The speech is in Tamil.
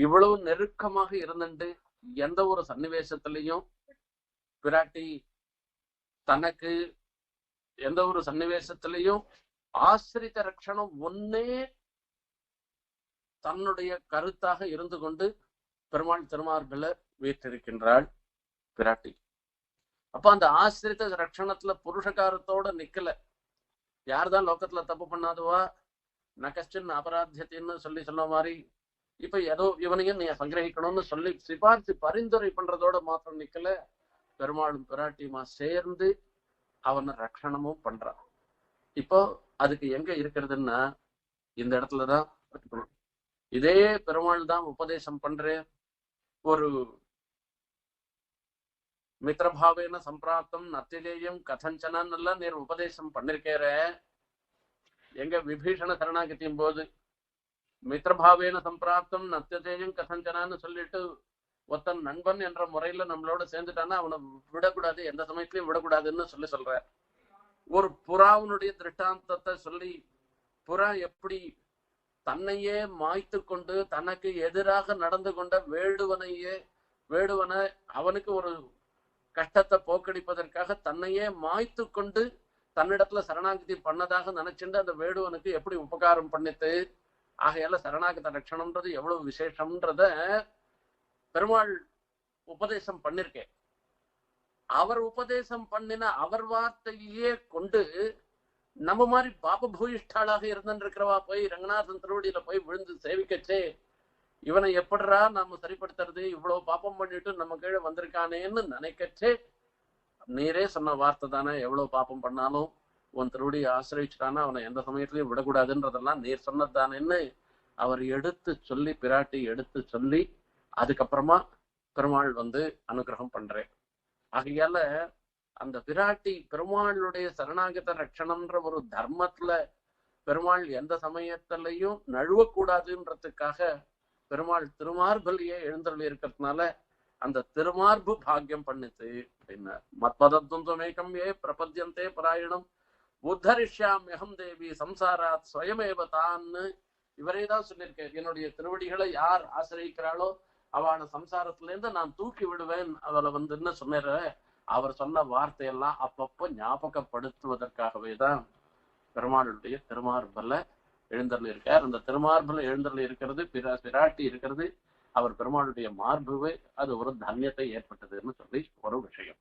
இவ்வளவு நெருக்கமாக இருந்துட்டு எந்த ஒரு சன்னிவேசத்திலையும் பிராட்டி தனக்கு எந்த ஒரு சன்னிவேசத்திலையும் ஆசிரித்த ரட்சணம் ஒன்னே தன்னுடைய கருத்தாக இருந்து கொண்டு பெருமாள் திருமார்பில வீற்றிருக்கின்றாள் பிராட்டி. அப்ப அந்த ஆசிரித்த ரட்சணத்துல புருஷகாரத்தோட நிக்கல. யார்தான் லோகத்துல தப்பு பண்ணாதுவா? நகஸ்டின் அபராத்தியத்தின்னு சொல்லி சொன்ன மாதிரி இப்ப ஏதோ இவனையும் நீ சங்கிரகிக்கணும்னு சொல்லி சிபாரிசு பரிந்துரை பண்றதோட மாத்திரம் நிக்கல. பெருமாளும் பிராட்டியுமா சேர்ந்து அவனை ரக்ஷணமும் பண்றான். இப்போ அதுக்கு எங்க இருக்கிறதுன்னா இந்த இடத்துலதான் இதே பெருமாள் தான் உபதேசம் பண்றேன் ஒரு மித்திரபாவேன சம்பிராப்தம் நத்திலேயம் கதஞ்சனான்னு எல்லாம் நீர் உபதேசம் பண்ணிருக்கேற எங்க விபீஷண சரணாகத்தியும் போது மித்திரபாவேன சம்பிராப்தம் நத்தியதேயம் கசஞ்சனான்னு சொல்லிட்டு ஒருத்தன் நண்பன் என்ற முறையில நம்மளோட சேர்ந்துட்டான்னா அவனை விடக்கூடாது எந்த சமயத்திலையும் விடக்கூடாதுன்னு சொல்லி சொல்ற ஒரு புறாவினுடைய திருஷ்டாந்தத்தை சொல்லி புறா எப்படி தன்னையே மாய்த்து கொண்டு தனக்கு எதிராக நடந்து கொண்ட வேடுவனையே வேடுவனை அவனுக்கு ஒரு கஷ்டத்தை போக்கடிப்பதற்காக தன்னையே மாய்த்து கொண்டு தன்னிடத்துல சரணாகதி பண்ணதாக நினைச்சுட்டு அந்த வேடுவனுக்கு எப்படி உபகாரம் பண்ணித்து ஆகையால சரணாகத ரட்சணம்ன்றது எவ்வளவு விசேஷம்ன்றத பெருமாள் உபதேசம் பண்ணிருக்கேன். அவர் உபதேசம் பண்ணின அவர் வார்த்தையே கொண்டு நம்ம மாதிரி பாப பூயிஷ்டாளாக இருந்துருக்கிறவா போய் ரங்கநாதன் திருவடியில போய் விழுந்து சேவிக்கச்சே இவனை எப்படிரா நாம சரிப்படுத்துறது? இவ்வளவு பாப்பம் பண்ணிட்டு நம்ம கீழே வந்திருக்கானேன்னு நினைக்கச்சே. நீரே சொன்ன வார்த்தை தானே எவ்வளவு பாப்பம் பண்ணாலும். உன் ஆசிரியச்சிட்டானா அவனை எந்த சமயத்திலயும் விடக்கூடாதுன்றதெல்லாம் நீர் சொன்னது தானேன்னு அவர் எடுத்து சொல்லி பிராட்டி எடுத்து சொல்லி அதுக்கப்புறமா பெருமாள் வந்து அனுகிரகம் பண்றேன். ஆகையால அந்த பிராட்டி பெருமாளுடைய சரணாகத ரட்சணம்ன்ற ஒரு தர்மத்துல பெருமாள் எந்த சமயத்திலையும் நழுவக்கூடாதுன்றதுக்காக பெருமாள் திருமார்பலியே எழுந்தருளி இருக்கிறதுனால அந்த திருமார்பு பாக்கியம் பண்ணுது அப்படின்னா மத்பதத்வமேகம் ஏ பிரபத்தியந்தே பராயணம். உத்தரிஷ்யாமியகம் தேவி சம்சாராத் ஸ்வயமேவ தான்னு இவரே தான் சொல்லியிருக்காரு என்னுடைய திருவடிகளை யார் ஆசிரியிக்கிறாளோ அவளை சம்சாரத்திலேருந்து நான் தூக்கி விடுவேன். அதில் வந்து என்ன அவர் சொன்ன வார்த்தையெல்லாம் அப்பப்போ ஞாபகப்படுத்துவதற்காகவே தான் பெருமாளுடைய திருமார்பல எழுந்தருள் இருக்கார் அந்த திருமார்பல எழுந்தருள் இருக்கிறது பிரா பிராட்டி இருக்கிறது. அவர் பெருமாளுடைய மார்புவே அது ஒரு தன்யத்தை ஏற்பட்டதுன்னு சொல்லி ஒரு விஷயம்.